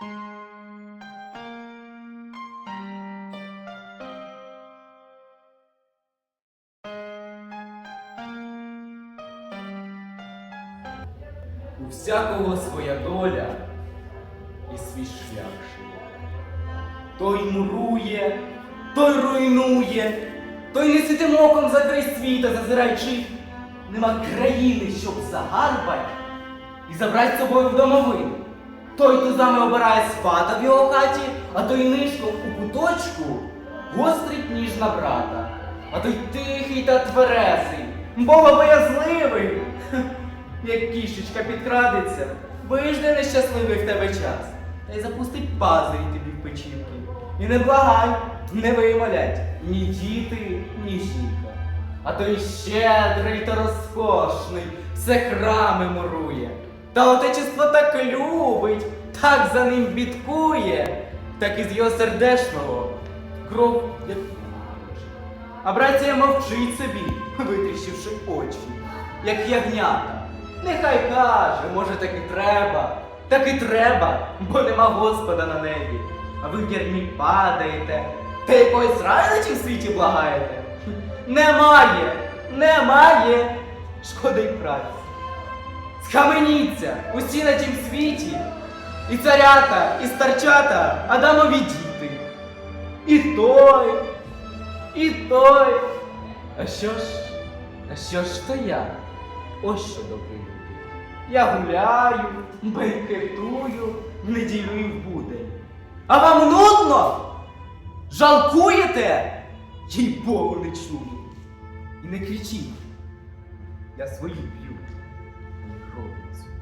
У всякого своя доля і свій шлях живе. Той мурує, той руйнує, той не світим оком за край світа зазираючи. Нема країни, щоб загарбать і забрать з собою в домовину. Той тузами обирає спата в його хаті, а той нишком у куточку гострить ніж на брата. А той тихий та тверезий, богобоязливий, хе, як кішечка підкрадеться, вижде нещасливий в тебе час, та й запустить пазирі тобі в печінки. І не благай, не вимолять ні діти, ні жінка. А той щедрий та розкошний, все храми мурує. Та отечество так любить, так за ним бідкує, так із його сердешного кров як. А братія мовчить собі, витріщивши очі, як ягнята. Нехай каже, може так і треба, так і треба, бо нема Господа на небі. А ви в ярмі падаєте, та якоїсь рани в світі благаєте. Немає, немає. Шкода й праці. Схаменіться усі на тім світі, і царята, і старчата, Адамові діти. І той, і той. А що ж, а що ж то я? Ось що добрий люди. Я гуляю, бенкетую в неділю і в будень. А вам нудно? Жалкуєте? Їй Богу не чую. І не кричіть. Я свої б'ю. outros.